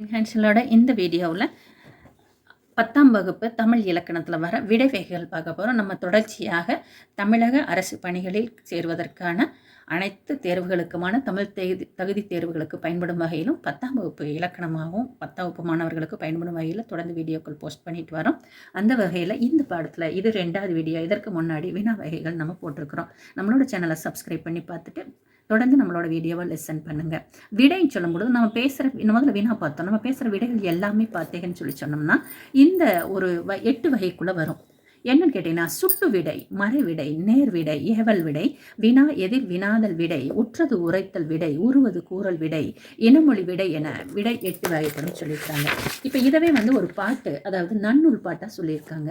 ஹேன்சலோட இந்த வீடியோவில் பத்தாம் வகுப்பு தமிழ் இலக்கணத்தில் வர விடைவகைகள் பார்க்க போகிறோம் நம்ம தொடர்ச்சியாக தமிழக அரசு பணிகளில் சேருவதற்கான அனைத்து தேர்வுகளுக்குமான தமிழ் தகுதி தகுதி தேர்வுகளுக்கு பயன்படும் வகையிலும் பத்தாம் வகுப்பு இலக்கணமாகவும் பத்தாம் வகுப்பு மாணவர்களுக்கு பயன்படும் வகையில் தொடர்ந்து வீடியோக்கள் போஸ்ட் பண்ணிட்டு வரோம். அந்த வகையில் இந்த பாடத்தில் இது ரெண்டாவது வீடியோ. இதற்கு முன்னாடி வினா வகைகள் நம்ம போட்டிருக்கிறோம். நம்மளோட சேனலை சப்ஸ்கிரைப் பண்ணி பார்த்துட்டு தொடர்ந்து நம்மளோட வீடியோவை லெசன் பண்ணுங்கள் விடைன்னு பொழுது நம்ம பேசுகிற முதல்ல வீணாக பார்த்தோம். நம்ம பேசுகிற விடைகள் எல்லாமே பார்த்தீங்கன்னு சொல்லி சொன்னோம்னா இந்த ஒரு வ எட்டு வகைக்குள்ளே வரும். என்னன்னு கேட்டீங்கன்னா சுட்டு விடை மறைவிடை நேர் விடை ஏவல் விடை வினா எதிர் வினாதல் விடை உற்றது உரைத்தல் விடை உருவது கூறல் விடை இனமொழி விடை என விடை எட்டு வகைப்படும் சொல்லியிருக்காங்க. இப்போ இதவே வந்து ஒரு பாட்டு அதாவது நன்னூல் பாட்டாக சொல்லியிருக்காங்க.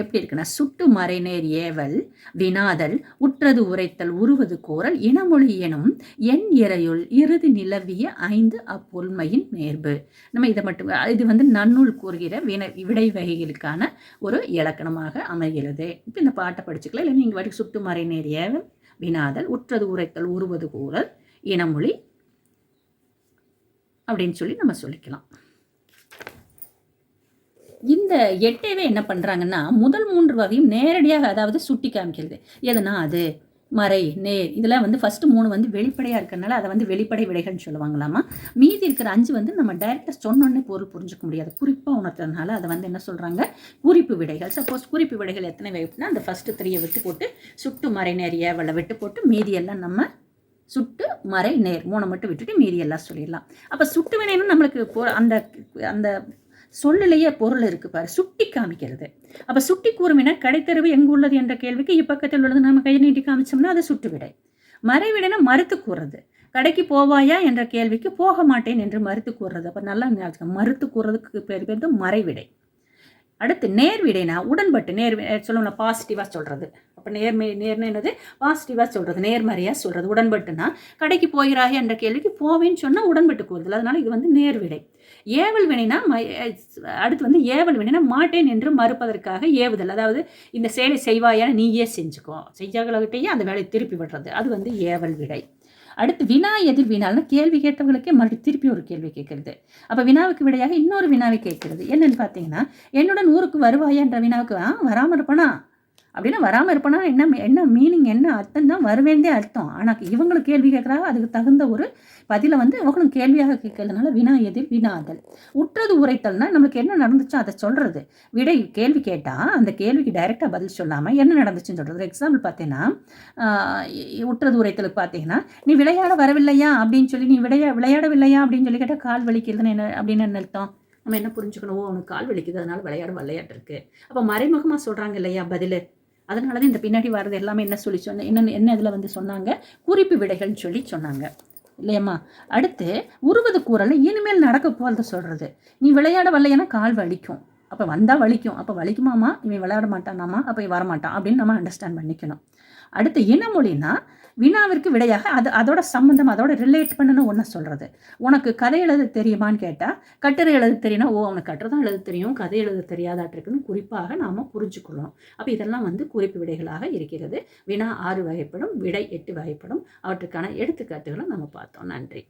எப்படி இருக்குன்னா சுட்டு மறைநேர் ஏவல் வினாதல் உற்றது உரைத்தல் உருவது கோரல் இனமொழி எனும் என் இறையுள் இறுதி நிலவிய ஐந்து அப்பொருண்மையின் நேர்பு. நம்ம இதை மட்டும் இது வந்து நன்னூல் கூறுகிற வினை விடை வகைகளுக்கான ஒரு இலக்கணமாக அமைகிறது. இப்போ இந்த பாட்டை படிச்சுக்கலாம். இல்லை நீங்கள் வரைக்கும் சுட்டு மறைநேர் ஏவல் வினாதல் உற்றது உரைத்தல் உருவது கூறல் இனமொழி அப்படின்னு சொல்லி நம்ம சொல்லிக்கலாம். இந்த எட்டேவே என்ன பண்ணுறாங்கன்னா முதல் மூன்று வகையும் நேரடியாக அதாவது சுட்டி காமிக்கிறது. எதனா அது? மறை நேர். இதெல்லாம் வந்து ஃபஸ்ட்டு மூணு வந்து வெளிப்படையாக இருக்கிறனால அதை வந்து வெளிப்படை விடைகள்னு சொல்லுவாங்களாமா? மீதி இருக்கிற அஞ்சு வந்து நம்ம டைரெக்டாக சொன்னோன்னே பொருள் புரிஞ்சுக்க முடியாது. குறிப்பாக உணர்த்துறதுனால அதை வந்து என்ன சொல்கிறாங்க குறிப்பு விடைகள். சப்போஸ் குறிப்பு விடைகள் எத்தனை வைப்புனா அந்த ஃபஸ்ட்டு த்ரீயை விட்டு போட்டு சுட்டு மறை நேர் ஏவலை விட்டு போட்டு மீதியெல்லாம் நம்ம சுட்டு மறை நேர் மூணை மட்டும் விட்டுட்டு மீதி எல்லாம் சொல்லிடலாம். அப்போ சுட்டு வினைன்னு நம்மளுக்கு போ அந்த அந்த சொல்லிலேயே பொருள் இருக்கு பாரு. சுட்டி காமிக்கிறது. அப்போ சுட்டி கூறுமின கடைத்தெருவு எங்கு உள்ளது என்ற கேள்விக்கு இப்பக்கத்தில் உள்ளது. நம்ம கையை நீட்டி காமிச்சோம்னா அது சுட்டு விடை. மறைவிடனா மறுத்து கூறுறது. கடைக்கு போவாயா என்ற கேள்விக்கு போக மாட்டேன் என்று மறுத்து கூறுறது. அப்போ நல்லா மறுத்து கூறுறதுக்கு பேர் பேர் மறைவிடை. அடுத்து நேர்விடைனா உடன்பட்டு நேர் சொல்லணும் பாசிட்டிவாக சொல்கிறது அப்போ நேர்மை நேர்னு என்னது? பாசிட்டிவாக சொல்கிறது நேர்மறையாக சொல்கிறது உடன்பட்டுனா கடைக்கு போகிறாய் என்ற கேள்விக்கு போவேன்னு சொன்னால் உடன்பட்டு கூறுதல். அதனால் இது வந்து நேர்விடை. ஏவல் வினைனா அடுத்து வந்து ஏவல் வினைனா மாட்டேன் என்று மறுப்பதற்காக ஏவுதல். அதாவது இந்த செயலை செய்வாயான நீயே செஞ்சுக்கோ. செய்யார்களாகிட்டேயே அந்த வேலையை திருப்பி விடுறது. அது வந்து ஏவல் விடை. அடுத்து வினா எதிர் வினால்னா கேள்வி கேட்டவங்களுக்கே மறுபடியும் திருப்பி ஒரு கேள்வி கேட்கறது. அப்போ வினாவுக்கு விடையாக இன்னொரு வினாவை கேட்கறது. என்னன்னு பார்த்தீங்கன்னா என்னுடன் ஊருக்கு வருவாயா என்ற வினாவுக்கு வராமல் இருப்பானா? அப்படின்னா வராமல் இருப்பனா என்ன என்ன மீனிங் என்ன அர்த்தம் தான் வருவேந்தே அர்த்தம். ஆனால் இவங்களுக்கு கேள்வி கேட்குறாங்க அதுக்கு தகுந்த ஒரு பதிலை வந்து இவங்களும் கேள்வியாக கேட்கறதுனால வினா எதிர் வினாதல் உற்றது உரைத்தல்னா நம்மளுக்கு என்ன நடந்துச்சோ அதை சொல்கிறது விடை கேள்வி கேட்டால் அந்த கேள்விக்கு டைரெக்டாக பதில் சொல்லாமல் என்ன நடந்துச்சுன்னு சொல்கிறது எக்ஸாம்பிள் பார்த்தீங்கன்னா உற்றது உரைத்தலுக்கு பார்த்தீங்கன்னா நீ விளையாட வரவில்லையா அப்படின்னு சொல்லி நீ விளையா விளையாடவில்லையா அப்படின்னு சொல்லி கேட்டால் கால் வலிக்கிறதுன்னு என்ன அப்படின்னு என்ன அர்த்தம்? நம்ம என்ன புரிஞ்சுக்கணும் ஓ கால் வலிக்குது அதனால விளையாட விளையாட்டு இருக்கு. அப்போ மறைமுகமாக சொல்கிறாங்க இல்லையா பதில்? அதனால தான் இந்த பின்னாடி வர்றது எல்லாமே என்ன சொல்லி சொன்ன என்ன என்ன இதில் வந்து சொன்னாங்க? குறிப்பு விடைகள்னு சொல்லி சொன்னாங்க. இல்லையம்மா? அடுத்து உருவது கூறல இனிமேல் நடக்க போகிறத சொல்கிறது நீ விளையாட வரலைன்னா கால் வலிக்கும். அப்போ வந்தால் வலிக்கும். அப்போ வலிக்குமாமா இவன் விளையாட மாட்டானாமா அப்போ வரமாட்டான் அப்படின்னு நம்ம அண்டர்ஸ்டாண்ட் பண்ணிக்கணும். அடுத்து இனமொழினா வினாவிற்கு விடையாக அது அதோட சம்மந்தம் அதோட ரிலேட் பண்ணணும் ஒன்று சொல்கிறது உனக்கு கதை எழுத தெரியுமான்னு கேட்டால் கட்டுரை எழுத தெரியும்னா ஓ அவனுக்கு கட்டுரை தான் எழுத தெரியும் கதை எழுத தெரியாதாட்டிருக்குன்னு குறிப்பாக நாம் புரிஞ்சுக்கொள்ளணும் அப்போ இதெல்லாம் வந்து குறிப்பு விடைகளாக இருக்கிறது. வினா ஆறு வகைப்படும் விடை எட்டு வகைப்படும். அவற்றுக்கான எடுத்துக்காட்டுகளை நம்ம பார்த்தோம். நன்றி.